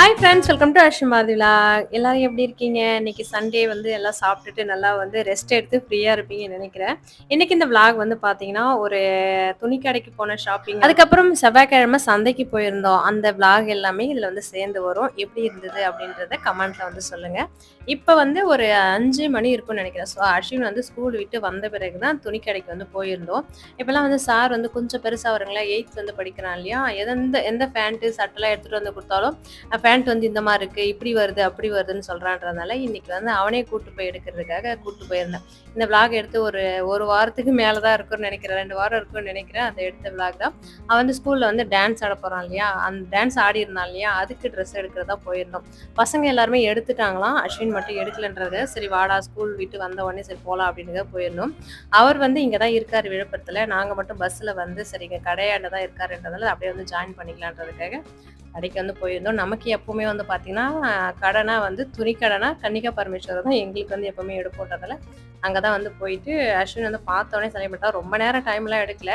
Hi friends welcome to Ashmathi vlog எல்லாரும் எப்படி இருக்கீங்க? இன்னைக்கு சண்டே வந்து எல்லாம் சாப்பிட்டுட்டு நல்லா வந்து ரெஸ்ட் எடுத்து ஃப்ரீயாக இருப்பீங்கன்னு நினைக்கிறேன். இன்னைக்கு இந்த விளாக் வந்து பார்த்தீங்கன்னா ஒரு துணி கடைக்கு போன ஷாப்பிங் அதுக்கப்புறம் செவ்வாய்க்கிழமை சந்தைக்கு போயிருந்தோம். அந்த விளாக் எல்லாமே இதில் வந்து சேர்ந்து வரும். எப்படி இருந்தது அப்படின்றத கமெண்ட்ல வந்து சொல்லுங்க. இப்போ வந்து ஒரு அஞ்சு மணி இருக்கும்னு நினைக்கிறேன். ஸோ அஸ்வின் வந்து ஸ்கூல் விட்டு வந்த பிறகு தான் துணி கடைக்கு வந்து போயிருந்தோம். இப்போல்லாம் வந்து சார் வந்து கொஞ்சம் பெருசாக வருங்களா எயித் வந்து படிக்கிறான் இல்லையா? எந்த எந்த பேண்ட்டு சட்டெல்லாம் எடுத்துகிட்டு வந்து கொடுத்தாலும் பேண்ட் வந்து இந்த மாதிரி இருக்கு இப்படி வருது அப்படி வருதுன்னு சொல்றான்றதுனால இன்னைக்கு வந்து அவனே கூட்டு போய் எடுக்கிறதுக்காக கூட்டு போயிருந்தேன். இந்த விளாக் எடுத்து ஒரு ஒரு வாரத்துக்கு மேலே தான் இருக்கும்னு நினைக்கிறேன். ரெண்டு வாரம் இருக்கும்னு நினைக்கிறேன். அந்த எடுத்த விளாக் தான். அவன் வந்து ஸ்கூல்ல வந்து டான்ஸ் ஆட போறான் இல்லையா? அந்த டான்ஸ் ஆடி இருந்தான் இல்லையா? அதுக்கு ட்ரெஸ் எடுக்கிறதா போயிருந்தோம். பசங்க எல்லாருமே எடுத்துட்டாங்களாம். அஸ்வின் மட்டும் எடுக்கலன்றது சரி வாடா ஸ்கூல் விட்டு வந்த உடனே சரி போகலாம் அப்படின்னு போயிருந்தோம். அவர் வந்து இங்கே தான் இருக்காரு விழுப்புரத்தில். நாங்கள் மட்டும் பஸ்ஸில் வந்து சரி இங்கே கடையாண்ட தான் இருக்காருன்றதால அப்படியே வந்து ஜாயின் பண்ணிக்கலான்றதுக்காக கடைக்கு வந்து போயிருந்தோம். நமக்கு எப்போவுமே வந்து பார்த்தீங்கன்னா கடனாக வந்து துணி கடைனா கன்னிகா பரமேஸ்வரர் தான் எங்களுக்கு வந்து எப்போவுமே எடுப்போன்றதால அங்கே தான் வந்து போயிட்டு அஸ்வின் வந்து பார்த்தோன்னே சரி ரொம்ப நேரம் டைம்லாம் எடுக்கல.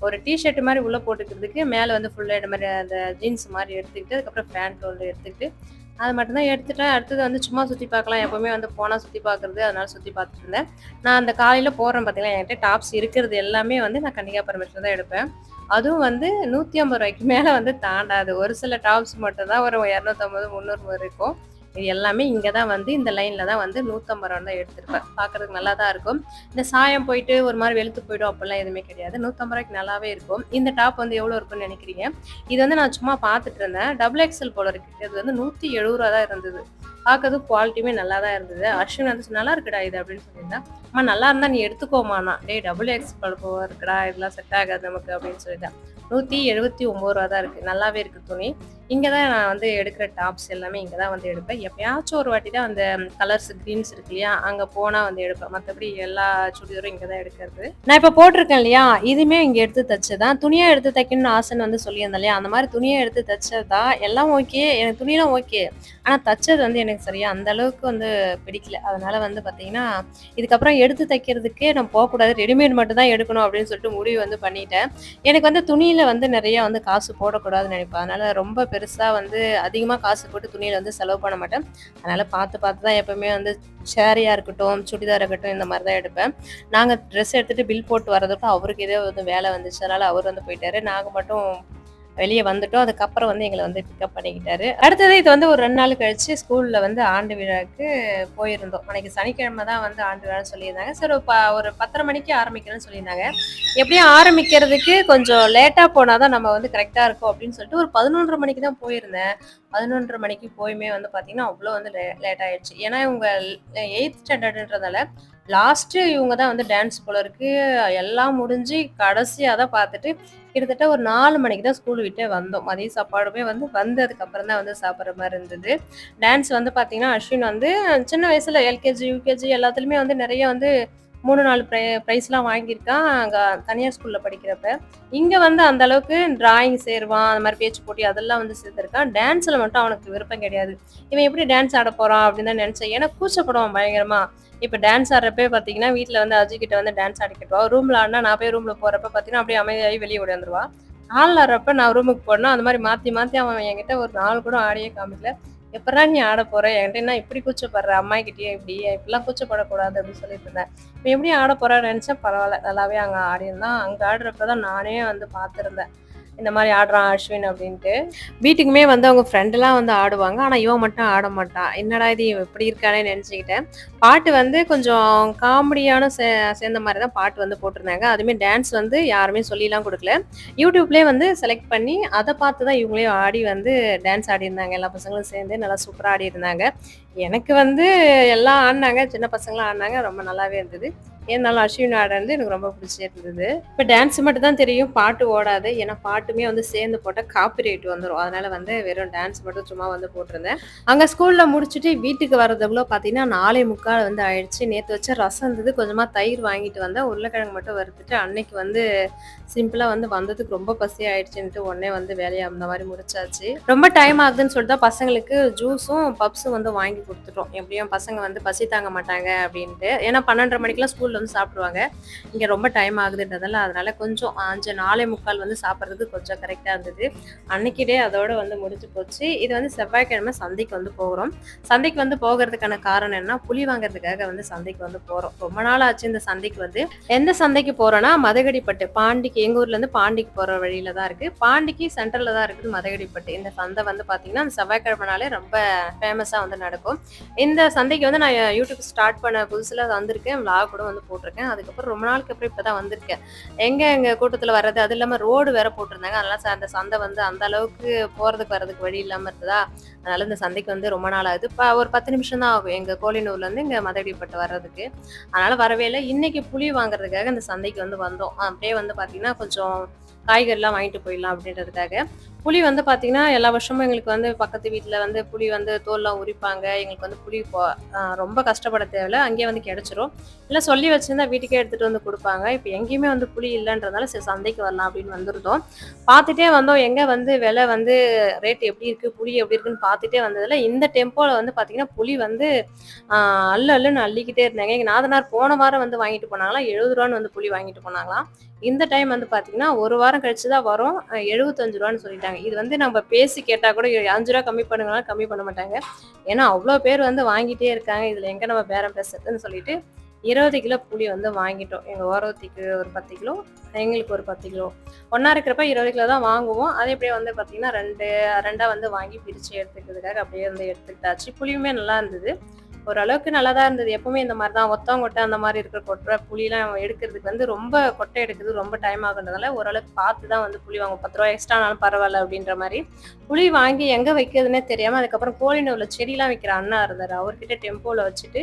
ஒரு டிஷர்ட் மாதிரி உள்ளே போட்டுக்கிறதுக்கு மேலே வந்து ஃபுல்லாக இது மாதிரி அந்த ஜீன்ஸ் மாதிரி எடுத்துக்கிட்டு அதுக்கப்புறம் பேண்ட் ஒன்று எடுத்துக்கிட்டு அது மட்டும்தான் எடுத்துட்டேன் அடுத்தது வந்து சும்மா சுற்றி பார்க்கலாம். எப்போவுமே வந்து போனால் சுற்றி பார்க்குறது அதனால சுற்றி பார்த்துட்டு இருந்தேன். நான் அந்த காலையில் போகிறேன் பார்த்தீங்கன்னா என்கிட்ட டாப்ஸ் இருக்கிறது எல்லாமே வந்து நான் கன்னிகா பரமேஸ்வரர் தான் எடுப்பேன். அதுவும் வந்து நூற்றி ஐம்பது ரூபாய்க்கு மேலே வந்து தாண்டாது. ஒரு சில டாப்ஸ் மட்டும்தான் ஒரு இரநூத்தம்பது முந்நூறு இருக்கும். இது எல்லாமே இங்கே தான் வந்து இந்த லைனில் தான் வந்து நூற்றம்பது ரூபா தான் எடுத்திருப்பேன் பார்க்குறதுக்கு நல்லா தான் இருக்கும். இந்த சாயம் போயிட்டு ஒரு மாதிரி வெளுத்து போயிடும் அப்படிலாம் எதுவுமே கிடையாது. நூற்றம்பது ரூபாய்க்கு நல்லாவே இருக்கும். இந்த டாப் வந்து எவ்வளோ இருக்கும்னு நினைக்கிறீங்க? இது வந்து நான் சும்மா பார்த்துட்டு இருந்தேன். டபுள் எக்ஸல் போல இருக்கு. இது வந்து நூற்றி எழுபது ரூபா தான் இருந்தது. பார்க்கறது குவாலிட்டியுமே நல்லா தான் இருந்தது. அஸ்வின் வந்து நல்லா இருக்குடா இது அப்படின்னு சொல்லியிருந்தேன் அம்மா நல்லா இருந்தா நீ எடுத்துக்கோமாண்ணா. டேய் டபுள் எக்ஸ் பழுப்போ இருக்குடா இதெல்லாம் செட் ஆகாது நமக்கு அப்படின்னு சொல்லிட்டேன் நூற்றி எழுபத்தி ஒம்பது ரூபா தான் இருக்குது நல்லாவே இருக்குது துணி. இங்கே தான் நான் வந்து எடுக்கிற டாப்ஸ் எல்லாமே இங்கே தான் வந்து எடுப்பேன். எப்பயாச்சும் ஒரு வாட்டி தான் அந்த கலர்ஸ் க்ரீன்ஸ் இருக்கு இல்லையா அங்கே போனால் வந்து எடுப்பேன். மற்றபடி எல்லா சுடிதாரும் இங்கே தான் எடுக்கிறது. நான் இப்போ போட்டிருக்கேன் இல்லையா இதுவுமே இங்கே எடுத்து தச்சதான் துணியாக எடுத்து தைக்கணும்னு ஆசைன்னு வந்து சொல்லியிருந்தேன் இல்லையா அந்த மாதிரி துணியை எடுத்து தச்சதா எல்லாம் ஓகே எனக்கு துணியெல்லாம் ஓகே ஆனால் தச்சது வந்து எனக்கு சரியா அந்த அளவுக்கு வந்து பிடிக்கல. அதனால வந்து பார்த்தீங்கன்னா இதுக்கப்புறம் எடுத்து தைக்கிறதுக்கே நான் போகக்கூடாது. ரெடிமேட் மட்டும் தான் எடுக்கணும் அப்படின்னு சொல்லிட்டு முடிவு வந்து பண்ணிட்டேன். எனக்கு வந்து துணியில் வந்து நிறையா வந்து காசு போடக்கூடாதுன்னு நினைப்பேன். அதனால ரொம்ப பெருசாக வந்து அதிகமாக காசு போட்டு துணியில் வந்து செலவு பண்ண மாட்டேன். அதனால் பார்த்து பார்த்து தான் எப்பவுமே வந்து சேரியாக இருக்கட்டும் சுடிதார் இருக்கட்டும் இந்த மாதிரி தான் எடுப்பேன். நாங்கள் ட்ரெஸ் எடுத்துகிட்டு பில் போட்டு வரதுக்கும் அவருக்கு ஏதோ வந்து வேலை வந்துச்சு. அதனால் அவர் வந்து போயிட்டாரு. நாங்கள் மட்டும் வெளியே வந்துட்டோம். அதுக்கப்புறம் வந்து எங்களை வந்து பிக்கப் பண்ணிக்கிட்டாரு. அடுத்தது இது வந்து ஒரு ரெண்டு நாள் கழிச்சு ஸ்கூல்ல வந்து ஆண்டு விழாக்கு போயிருந்தோம். அன்னைக்கு சனிக்கிழமை தான் வந்து ஆண்டு விழான்னு சொல்லியிருந்தாங்க. சரி ஒரு ப- ஒரு பத்தரை மணிக்கு ஆரம்பிக்கிறேன்னு சொல்லியிருந்தாங்க. எப்படியும் ஆரம்பிக்கிறதுக்கு கொஞ்சம் லேட்டாக போனால் தான் நம்ம வந்து கரெக்டாக இருக்கும் அப்படின்னு சொல்லிட்டு ஒரு பதினொன்றரை மணிக்கு தான் போயிருந்தேன். பதினொன்றரை மணிக்கு போயுமே வந்து பார்த்தீங்கன்னா அவ்வளோ வந்து லே லேட் ஆயிடுச்சு. ஏன்னா இவங்க எயித் ஸ்டாண்டர்டுன்றதால லாஸ்ட்டு இவங்க தான் வந்து டான்ஸ் போல இருக்கு. எல்லாம் முடிஞ்சு கடைசியாக தான் பார்த்துட்டு கிட்டத்தட்ட ஒரு நாலு மணிக்கு தான் ஸ்கூல் விட்டே வந்தோம். மதிய சாப்பாடுமே வந்து வந்ததுக்கப்புறம் தான் வந்து சாப்பிட்ற மாதிரி இருந்தது. டான்ஸ் வந்து பார்த்தீங்கன்னா அஸ்வின் வந்து சின்ன வயசில் எல்கேஜி யூகேஜி எல்லாத்துலேயுமே வந்து நிறைய வந்து மூணு நாலு ப்ரை ப்ரைஸ்லாம் வாங்கியிருக்கான் அங்கே தனியார் ஸ்கூலில் படிக்கிறப்ப. இங்கே வந்து அந்த அளவுக்கு டிராயிங் சேருவான் அந்த மாதிரி பேச்சு போட்டி அதெல்லாம் வந்து சேர்த்துருக்கான். டான்ஸில் மட்டும் அவனுக்கு விருப்பம் கிடையாது. இவன் எப்படி டான்ஸ் ஆட போகிறான் அப்படின்னு தான் நினச்சேன். ஏன்னா கூச்சப்படுவான் பயங்கரமாக இப்போ டான்ஸ் ஆடுறப்ப பார்த்தீங்கன்னா வீட்டில் வந்து அஜிக்கிட்ட வந்து டான்ஸ் ஆடிக்கிட்டுவா ரூமில் ஆடினா நான் போய் ரூமில் போகிறப்ப பார்த்தீங்கன்னா அப்படியே அமைதியாகி வெளியே ஓடியாந்துருவா. ஆள் ஆடுறப்ப நான் ரூமுக்கு போடணும் அந்த மாதிரி மாற்றி மாற்றி அவன் என்கிட்ட ஒரு நாள் கூட ஆடியே காமிக்கல. எப்படா நீ ஆட போற? என்கிட்ட என்ன இப்படி கூச்சப்படுற? அம்மா கிட்டயே இப்படி இப்படிலாம் கூச்சப்படக்கூடாது அப்படின்னு சொல்லிட்டு இருந்தேன். இப்போ எப்படி ஆட போறான்னு நினச்சா பரவாயில்ல நல்லாவே அங்கே ஆடியிருந்தான். அங்கே ஆடுறப்ப தான் நானே வந்து பார்த்துருந்தேன். இந்த மாதிரி ஆடுறான் அஸ்வின் அப்படின்ட்டு. வீட்டுக்குமே வந்து அவங்க ஃப்ரெண்டெல்லாம் வந்து ஆடுவாங்க. ஆனால் இவன் மட்டும் ஆட மாட்டான். என்னடா இது இவன் இப்படி இருக்கானே நினச்சிக்கிட்டேன். பாட்டு வந்து கொஞ்சம் காமெடியான சே சேர்ந்த மாதிரி தான் பாட்டு வந்து போட்டிருந்தாங்க. அதுவுமே டான்ஸ் வந்து யாருமே சொல்லிலாம் கொடுக்கல. யூடியூப்லேயே வந்து செலக்ட் பண்ணி அதை பார்த்து தான் இவங்களே ஆடி வந்து டான்ஸ் ஆடியிருந்தாங்க. எல்லா பசங்களும் சேர்ந்து நல்லா சூப்பராக ஆடி இருந்தாங்க எனக்கு வந்து எல்லாம் ஆடினாங்க. சின்ன பசங்களாம் ஆடினாங்க. ரொம்ப நல்லாவே இருந்தது. இருந்தாலும் அஸ்வின் ஆடுறது எனக்கு ரொம்ப பிடிச்சிருந்தது இப்போ டான்ஸ் மட்டும் தான் தெரியும் பாட்டு ஓடாது. ஏன்னா பாட்டுமே வந்து சேர்ந்து போட்டால் காப்பி ரைட் வந்துடும் அதனால வந்து வெறும் டான்ஸ் மட்டும் சும்மா வந்து போட்டிருந்தேன். அங்கே ஸ்கூலில் முடிச்சுட்டு வீட்டுக்கு வரதுக்குள்ள பார்த்தீங்கன்னா நாலே முக்கால் வந்து ஆயிடுச்சு. நேற்று வச்ச ரசம் இருந்தது. கொஞ்சமாக தயிர் வாங்கிட்டு வந்தேன். உருளைக்கிழங்கு மட்டும் வறுத்துட்டு அன்னைக்கு வந்து சிம்பிளாக வந்து வந்ததுக்கு ரொம்ப பசி ஆயிடுச்சுன்ட்டு உடனே வந்து வேலையை அந்த மாதிரி முடிச்சாச்சு. ரொம்ப டைம் ஆகுதுன்னு சொல்லிட்டு தான் பசங்களுக்கு ஜூஸும் பப்ஸும் வந்து வாங்கி கொடுத்துட்டோம். எப்படியும் பசங்க வந்து பசி தாங்க மாட்டாங்க அப்படின்ட்டு. ஏன்னா பன்னெண்டரை மணிக்கெலாம் ஸ்கூலில் வந்து சாப்பிடுவாங்க இங்கே ரொம்ப டைம் ஆகுதுன்றதால அதனால கொஞ்சம் அஞ்சு நாலே முக்கால் வந்து சாப்பிட்றதுக்கு கொஞ்சம் கரெக்டாக இருந்தது அன்னைக்கு டே அதோட வந்து முடிஞ்சு போச்சு இது வந்து செவ்வாய்க்கிழமை சந்தைக்கு வந்து போகிறோம் சந்தைக்கு வந்து போகிறதுக்கான காரணம் என்ன புளி வாங்குறதுக்காக வந்து சந்தைக்கு வந்து போகிறோம் ரொம்ப நாள் ஆச்சு இந்த சந்தைக்கு வந்து எந்த சந்தைக்கு போகிறோன்னா மதகடிப்பட்டு பாண்டிக்கு எங்கள் ஊர்லேருந்து பாண்டிக்கு போகிற வழியில தான் இருக்குது பாண்டிக்கு சென்டரில் தான் இருக்குது மதகடிப்பட்டு இந்த சந்தை வந்து பார்த்தீங்கன்னா அந்த செவ்வாய்க்கிழமைனாலே ரொம்ப ஃபேமஸாக வந்து நடக்கும் இந்த சந்தைக்கு வந்து நான் யூடியூப் ஸ்டார்ட் பண்ண புதுசில் வந்திருக்கேன் விளாக் கூட வந்து போட்டிருக்கேன். அதுக்கப்புறம் ரொம்ப நாளுக்கு அப்புறம் இப்போ தான் வந்திருக்கேன். எங்கே எங்கள் கூட்டத்தில் வர்றது? அது இல்லாமல் ரோடு வேற போட்டிருந்தாங்க. அதனால் அந்த சந்தை வந்து அந்த அளவுக்கு போகிறதுக்கு வர்றதுக்கு வழி இல்லாமல் இருந்ததா அதனால் இந்த சந்தைக்கு வந்து ரொம்ப நாள் ஆகுது. இப்போ ஒரு பத்து நிமிஷம் தான் ஆகும். எங்கள் கோலினூர்லேருந்து இங்கே மதடிப்பட்டு வர்றதுக்கு. அதனால் வரவே இல்லை. இன்னைக்கு புளி வாங்குறதுக்காக இந்த சந்தைக்கு வந்து வந்தோம். அப்படியே வந்து பார்த்தீங்கன்னா கொஞ்சம் காய்கறிலாம் வாங்கிட்டு போயிடலாம் அப்படின்றதுக்காக. புளி வந்து பார்த்தீங்கன்னா எல்லா வருஷமும் எங்களுக்கு வந்து பக்கத்து வீட்டில் வந்து புளி வந்து தோல்லாம் உரிப்பாங்க. எங்களுக்கு வந்து புளி போ ரொம்ப கஷ்டப்பட தேவையில்ல. அங்கேயே வந்து கிடச்சிரும். இல்லை சொல்லி வச்சிருந்தா வீட்டுக்கே எடுத்துகிட்டு வந்து கொடுப்பாங்க. இப்போ எங்கேயுமே வந்து புளி இல்லைன்றதுனால சரி சந்தைக்கு வரலாம் அப்படின்னு வந்திருந்தோம் பார்த்துட்டே வந்தோம். எங்கே வந்து விலை வந்து ரேட் எப்படி இருக்குது புளி எப்படி இருக்குன்னு பார்த்துட்டே வந்ததில் இந்த டெம்போவில் வந்து பார்த்தீங்கன்னா புளி வந்து அல்ல அல்லுன்னு அள்ளிக்கிட்டே இருந்தாங்க. எங்கள் நாதனார் போன வாரம் வந்து வாங்கிட்டு போனாங்களாம். எழுபது ரூபான்னு வந்து புளி வாங்கிட்டு போனாங்களாம். இந்த டைம் வந்து பார்த்தீங்கன்னா ஒரு வாரம் கழிச்சு தான் வரும். எழுபத்தஞ்சு ரூபான்னு சொல்லிட்டாங்க. இது வந்து நம்ம பேசி கேட்டால் கூட அஞ்சு ரூபா கம்மி பண்ணுங்கனாலும் கம்மி பண்ண மாட்டாங்க. ஏன்னா அவ்வளோ பேர் வந்து வாங்கிட்டே இருக்காங்க. இதில் எங்கே நம்ம பேரம் பேசுறதுன்னு சொல்லிட்டு இருபது கிலோ புளி வந்து வாங்கிட்டோம். எங்கள் ஓரத்துக்கு ஒரு பத்து கிலோ எங்களுக்கு ஒரு பத்து கிலோ. ஒன்றா இருக்கிறப்ப இருபது கிலோ தான் வாங்குவோம். அதே அப்படியே வந்து பார்த்தீங்கன்னா ரெண்டு ரெண்டாக வந்து வாங்கி பிரித்து எடுத்துக்கிறதுக்காக அப்படியே வந்து எடுத்துக்கிட்டாச்சு. புளியுமே நல்லா இருந்தது. ஓரளவுக்கு நல்லா தான் இருந்தது. எப்பவுமே இந்த மாதிரி தான். ஒத்தம் அந்த மாதிரி இருக்கிற கொட்டை புளிலாம் எடுக்கிறதுக்கு வந்து ரொம்ப கொட்டை எடுக்குது. ரொம்ப டைம் ஆகுன்றதால ஓரளவுக்கு பார்த்து தான் வந்து புளி வாங்க பத்து ரூபா எக்ஸ்ட்ரானாலும் பரவாயில்ல அப்படின்ற மாதிரி. புளி வாங்கி எங்கே வைக்கிறதுனே தெரியாமல் அதுக்கப்புறம் கோழினூரில் செடிலாம் விற்கிற அண்ணா இருந்தார். அவர்கிட்ட டெம்போவில் வச்சுட்டு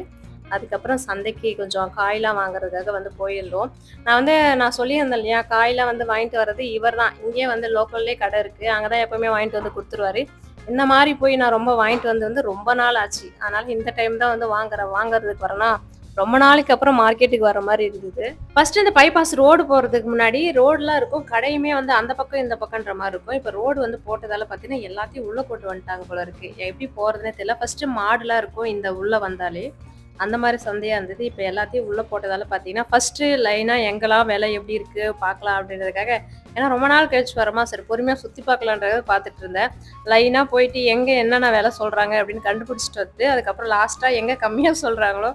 அதுக்கப்புறம் சந்தைக்கு கொஞ்சம் காயெலாம் வாங்குறதுக்காக வந்து போயிருந்தோம். நான் வந்து நான் சொல்லியிருந்தேன் இல்லையா காயெலாம் வந்து வாங்கிட்டு வர்றது இவர் தான் இங்கேயே வந்து லோக்கல்லே கடை இருக்குது அங்கே தான் எப்போவுமே வாங்கிட்டு வந்து கொடுத்துருவாரு. இந்த மாதிரி போய் நான் ரொம்ப வாங்கிட்டு வந்து வந்து ரொம்ப நாள் ஆச்சு. அதனால இந்த டைம் தான் வந்து வாங்குறேன் வாங்குறதுக்கு வரேன்னா ரொம்ப நாளைக்கு அப்புறம் மார்க்கெட்டுக்கு வர மாதிரி இருந்தது. ஃபர்ஸ்ட் இந்த பைபாஸ் ரோடு போறதுக்கு முன்னாடி ரோடுலாம் இருக்கும். கடையுமே வந்து அந்த பக்கம் இந்த பக்கம்ன்ற மாதிரி இருக்கும். இப்போ ரோடு வந்து போட்டதால பார்த்தீங்கன்னா எல்லாத்தையும் உள்ளே போட்டு வந்துட்டாங்க போல இருக்கு. எப்படி போகிறதுனே தெரியல. ஃபர்ஸ்ட் மாடுலாம் இருக்கும் இந்த உள்ள வந்தாலே. அந்த மாதிரி சந்தையாக இருந்தது. இப்போ எல்லாத்தையும் உள்ளே போட்டதால பார்த்தீங்கன்னா ஃபஸ்ட்டு லைனாக எங்கெல்லாம் விலை எப்படி இருக்குது பார்க்கலாம் அப்படின்றதுக்காக ஏன்னா ரொம்ப நாள் கழிச்சு வரமா சரி பொறுமையாக சுற்றி பார்க்கலான்றத பார்த்துட்டு இருந்தேன். லைனாக போயிட்டு எங்கே என்னென்ன விலை சொல்கிறாங்க அப்படின்னு கண்டுபிடிச்சிட்டு வந்து அதுக்கப்புறம் லாஸ்ட்டாக எங்கே கம்மியாக சொல்கிறாங்களோ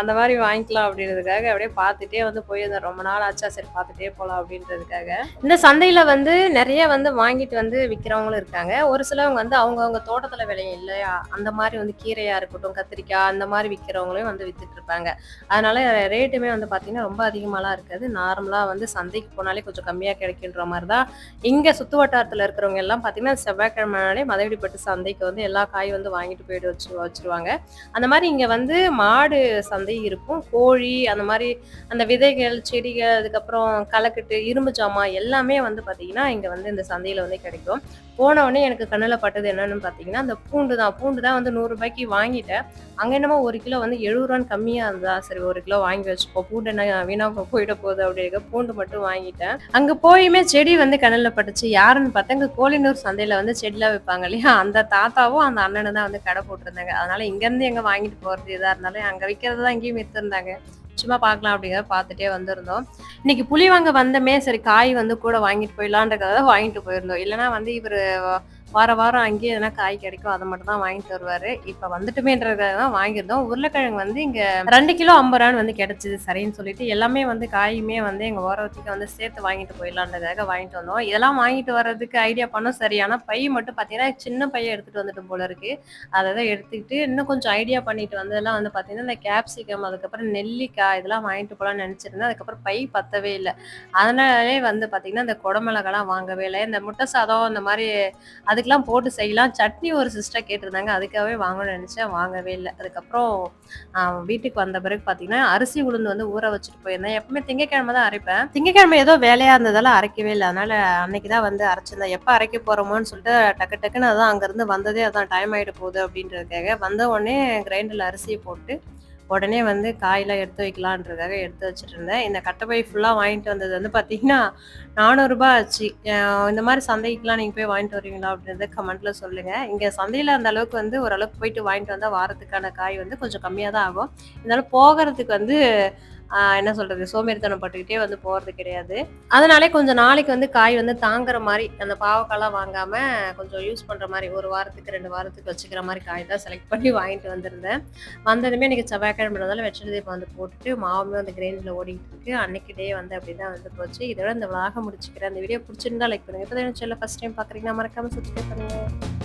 அந்த மாதிரி வாங்கிக்கலாம் அப்படின்றதுக்காக அப்படியே பார்த்துட்டே வந்து போயிருந்தேன். ரொம்ப நாள் ஆச்சா சரி பார்த்துட்டே போகலாம் அப்படின்றதுக்காக. இந்த சந்தையில வந்து நிறைய வந்து வாங்கிட்டு வந்து விற்கிறவங்களும் இருக்காங்க. ஒரு சிலவங்க வந்து அவங்கவுங்க தோட்டத்துல விளையும் இல்லையா? அந்த மாதிரி வந்து கீரையா இருக்கட்டும் கத்திரிக்காய் அந்த மாதிரி விற்கிறவங்களையும் வந்து வித்துட்டு இருப்பாங்க. அதனால ரேட்டுமே வந்து பார்த்தீங்கன்னா ரொம்ப அதிகமாலாம் இருக்காது. நார்மலாக வந்து சந்தைக்கு போனாலே கொஞ்சம் கம்மியாக கிடைக்கின்ற மாதிரி தான். இங்கே சுற்று வட்டாரத்தில் இருக்கிறவங்க எல்லாம் பார்த்தீங்கன்னா செவ்வாய்க்கிழமைனாலே மதவெடிப்பட்டு சந்தைக்கு வந்து எல்லா காயும் வந்து வாங்கிட்டு போயிட்டு வச்சு வச்சிருவாங்க. அந்த மாதிரி இங்கே வந்து மாடு சந்தை இருக்கும். கோழி அந்த மாதிரி அந்த விதைகள் செடிகள் அதுக்கப்புறம் களைக்கட்டு இரும்பு ஜாமான் எல்லாமே வந்து பார்த்தீங்கன்னா இங்கே வந்து இந்த சந்தையில் வந்து கிடைக்கும். போன உடனே எனக்கு கண்ணில் பட்டது என்னன்னு பார்த்தீங்கன்னா அந்த பூண்டு தான். பூண்டு தான் வந்து நூறு ரூபாய்க்கு வாங்கிட்டேன். அங்கே என்னமோ ஒரு கிலோ வந்து எழுபது ரூபான்னு கம்மியாக இருந்தா சரி ஒரு கிலோ வாங்கி வச்சுப்போம் பூண்டு என்ன வீணாக போயிட போகுது அப்படிங்க பூண்டு மட்டும் வாங்கிட்டேன். அங்கே போயுமே செடி வந்து கண்ணில் பட்டுச்சு. யாருன்னு பார்த்தா இங்கே கோழினூர் சந்தையில் வந்து செடிலாம் வைப்பாங்க இல்லையா? அந்த தாத்தாவும் அந்த அண்ணனும் தான் வந்து கடை போட்டிருந்தாங்க. அதனால இங்கேருந்து எங்கே வாங்கிட்டு போகிறது எதாக இருந்தாலும் அங்கே விற்கிறது தான் அங்கேயும் விற்றுருந்தாங்க சும்மா பார்க்கலாம் அப்படிங்கிறத பார்த்துட்டே வந்திருந்தோம். இன்னைக்கு புளி வாங்க வந்தமே சரி காய் வந்து கூட வாங்கிட்டு போயிடலான்றதுக்காக வாங்கிட்டு போயிருந்தோம். இல்லைன்னா வந்து இவர் வார வாரம் அங்கேயே எதனா காய் கிடைக்கும் அதை மட்டும் தான் வாங்கிட்டு வருவார். இப்போ வந்துட்டுமேன்றதுக்காக தான் வாங்கியிருந்தோம். உருளைக்கிழங்கு வந்து இங்க ரெண்டு கிலோ ஐம்பது ரூபான்னு வந்து கிடைச்சது சரின்னு சொல்லிட்டு எல்லாமே வந்து காயுமே வந்து எங்க ஓரத்துக்கு வந்து சேர்த்து வாங்கிட்டு போயிடலான்றதுக்காக வாங்கிட்டு வந்தோம். இதெல்லாம் வாங்கிட்டு வர்றதுக்கு ஐடியா பண்ணோம் சரியான பை மட்டும் பார்த்தீங்கன்னா சின்ன பையை எடுத்துட்டு வந்துட்டு போல இருக்கு. அதை தான் எடுத்துக்கிட்டு இன்னும் கொஞ்சம் ஐடியா பண்ணிட்டு வந்ததெல்லாம் வந்து பார்த்தீங்கன்னா இந்த கேப்சிகம் அதுக்கப்புறம் நெல்லிக்காய் இதெல்லாம் வாங்கிட்டு போகலாம்னு நினச்சிருந்தேன். அதுக்கப்புறம் பை பத்தவே இல்லை. அதனாலே வந்து பார்த்தீங்கன்னா இந்த குடமிளகெல்லாம் வாங்கவே இல்லை. இந்த முட்டை சாதம் இந்த மாதிரி அதுக்கெலாம் போட்டு செய்யலாம். சட்னி ஒரு சிஸ்டர் கேட்டிருந்தாங்க. அதுக்காகவே வாங்கணும்னு நினச்சேன். வாங்கவே இல்லை. அதுக்கப்புறம் வீட்டுக்கு வந்த பிறகு பார்த்தீங்கன்னா அரிசி உளுந்து வந்து ஊற வச்சுட்டு போயிருந்தேன். எப்பவுமே திங்கக்கிழமை தான் அரைப்பேன். திங்கக்கிழமை ஏதோ வேலையாக இருந்ததால அரைக்கவே இல்லை. அதனால அன்னைக்கு தான் வந்து அரைச்சிருந்தேன். எப்போ அரைக்க போகிறோமோன்னு சொல்லிட்டு டக்கு டக்குன்னு அதான் அங்கேருந்து வந்ததே அதான் டைம் ஆகிட போகுது அப்படின்றதுக்காக வந்த உடனே கிரைண்டரில் அரிசியை போட்டு உடனே வந்து காயெல்லாம் எடுத்து வைக்கலான்றதுக்காக எடுத்து வச்சுட்டு இருந்தேன் இந்த கட்டப்பை ஃபுல்லாக வாங்கிட்டு வந்தது வந்து பார்த்தீங்கன்னா நானூறுரூபா ஆச்சு. இந்த மாதிரி சந்தைக்கெலாம் நீங்கள் போய் வாங்கிட்டு வருவீங்களா அப்படின்றத கமெண்ட்டில் சொல்லுங்கள் இங்கே சந்தையில் அந்த அளவுக்கு வந்து ஓரளவுக்கு போயிட்டு வாங்கிட்டு வந்தால் வாரத்துக்கான காய் வந்து கொஞ்சம் கம்மியாக தான் ஆகும். இருந்தாலும் போகிறதுக்கு வந்து என்ன சொல்றது சோம்பேறித்தனம் பட்டுக்கிட்டே வந்து போறது கிடையாது. அதனாலே கொஞ்சம் நாளைக்கு வந்து காய் வந்து தாங்குற மாதிரி அந்த பாவக்காய்லாம் வாங்காம கொஞ்சம் யூஸ் பண்ற மாதிரி ஒரு வாரத்துக்கு ரெண்டு வாரத்துக்கு வச்சுக்கிற மாதிரி காய் தான் செலக்ட் பண்ணி வாங்கிட்டு வந்திருந்தேன். வந்ததுமே எனக்கு செவ்வாய்க்கிழமைனால வெற்றிலை வந்து போட்டுட்டு மாவுமே வந்து கிரேஞ்சில் ஓடிட்டு இருக்கு. அன்னைக்கு டே வந்து அப்படிதான் வந்து போச்சு. இதோட இந்த விளாக முடிச்சுக்கிறேன். அந்த வீடியோ பிடிச்சிருந்தா லைக் பண்ணுங்க. இப்போ தான் சேனல் ஃபர்ஸ்ட் டைம் பார்க்குறீங்கன்னா மறக்காம சப்ஸ்கிரைப் பண்ணுங்க.